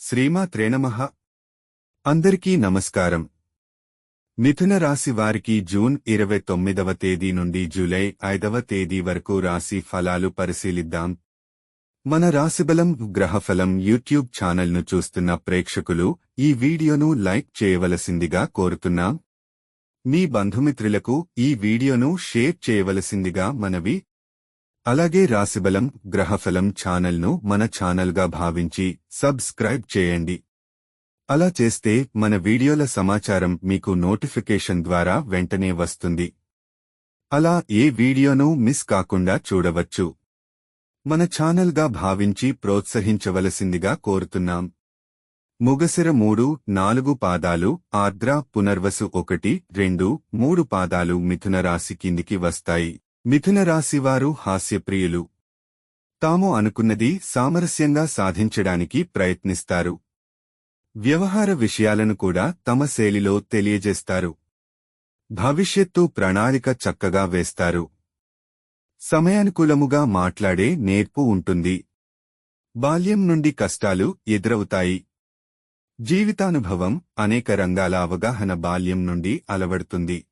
శ్రీమా నమః. అందరికీ నమస్కారం. మిథున రాశి వారికి జూన్ ఇరవై తొమ్మిదవ తేదీ నుండి జూలై ఐదవ తేదీ వరకు రాశి ఫలాలు పరిశీలిద్దాం. మన రాశిబలం గ్రహఫలం యూట్యూబ్ ఛానల్ను చూస్తున్న ప్రేక్షకులు ఈ వీడియోను లైక్ చేయవలసిందిగా కోరుతున్నాం. మీ బంధుమిత్రులకు ఈ వీడియోను షేర్ చేయవలసిందిగా మనవి అలాగే రాశిబలం గ్రహఫలం ఛానల్ను మన ఛానల్గా భావించి సబ్స్క్రైబ్ చేయండి. అలా చేస్తే మన వీడియోల సమాచారం మీకు నోటిఫికేషన్ ద్వారా వెంటనే వస్తుంది. అలా ఏ వీడియోను మిస్ కాకుండా చూడవచ్చు. మన ఛానల్గా భావించి ప్రోత్సహించవలసిందిగా కోరుతున్నాం. ముగసిర మూడు నాలుగు పాదాలు ఆర్ద్ర పునర్వసు ఒకటి రెండు మూడు పాదాలు మిథున రాశి కిందికి వస్తాయి. మిథున రాశివారు హాస్యప్రియులు. తాము అనుకున్నది సామరస్యంగా సాధించడానికి ప్రయత్నిస్తారు. వ్యవహార విషయాలను కూడా తమ శైలిలో తెలియజేస్తారు. భవిష్యత్తు ప్రణాళిక చక్కగా వేస్తారు. సమయానుకూలముగా మాట్లాడే నేర్పు ఉంటుంది. బాల్యం నుండి కష్టాలు ఎదురవుతాయి. జీవితానుభవం అనేక రంగాల అవగాహన బాల్యం నుండి అలవడుతుంది.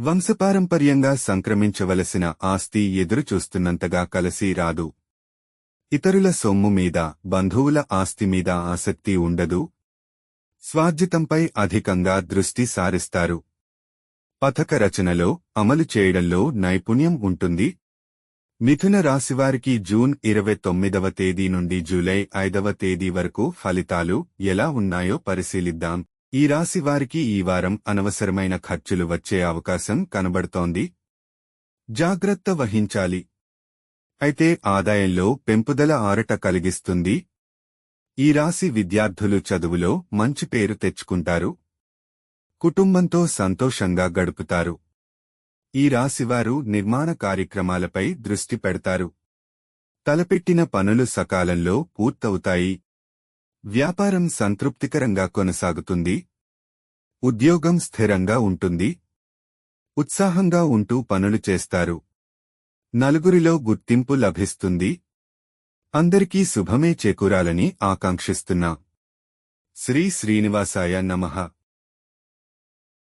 వంశపారంపర్యంగా సంక్రమించవలసిన ఆస్తి ఎదురుచూస్తున్నంతగా కలసి రాదు. ఇతరుల సొమ్ము మీద బంధువుల ఆస్తి మీద ఆసక్తి ఉండదు. స్వార్జితంపై అధికంగా దృష్టి సారిస్తారు. పథక రచనలో అమలు చేయడంలో నైపుణ్యం ఉంటుంది. మిథున రాశివారికి జూన్ ఇరవై తొమ్మిదవ తేదీ నుండి జూలై ఐదవ తేదీ వరకు ఫలితాలు ఎలా ఉన్నాయో పరిశీలిద్దాం. ఈ రాశి వారికి ఈ వారం అనవసరమైన ఖర్చులు వచ్చే అవకాశం కనబడుతోంది. జాగ్రత్త వహించాలి. అయితే ఆదాయంలో పెంపుదల ఆరట కలిగిస్తుంది. ఈ రాశి విద్యార్థులు చదువులో మంచి పేరు తెచ్చుకుంటారు. కుటుంబంతో సంతోషంగా గడుపుతారు. ఈ రాశివారు నిర్మాణ కార్యక్రమాలపై దృష్టి పెడతారు. తలపెట్టిన పనులు సకాలంలో పూర్తవుతాయి. వ్యాపారం సంతృప్తికరంగా కొనసాగుతుంది. ఉద్యోగం స్థిరంగా ఉంటుంది. ఉత్సాహంగా ఉంటూ పనులు చేస్తారు. నలుగురిలో గుర్తింపు లభిస్తుంది. అందరికీ శుభమే చేకూరాలని ఆకాంక్షిస్తున్నా. శ్రీ శ్రీనివాసాయ నమః.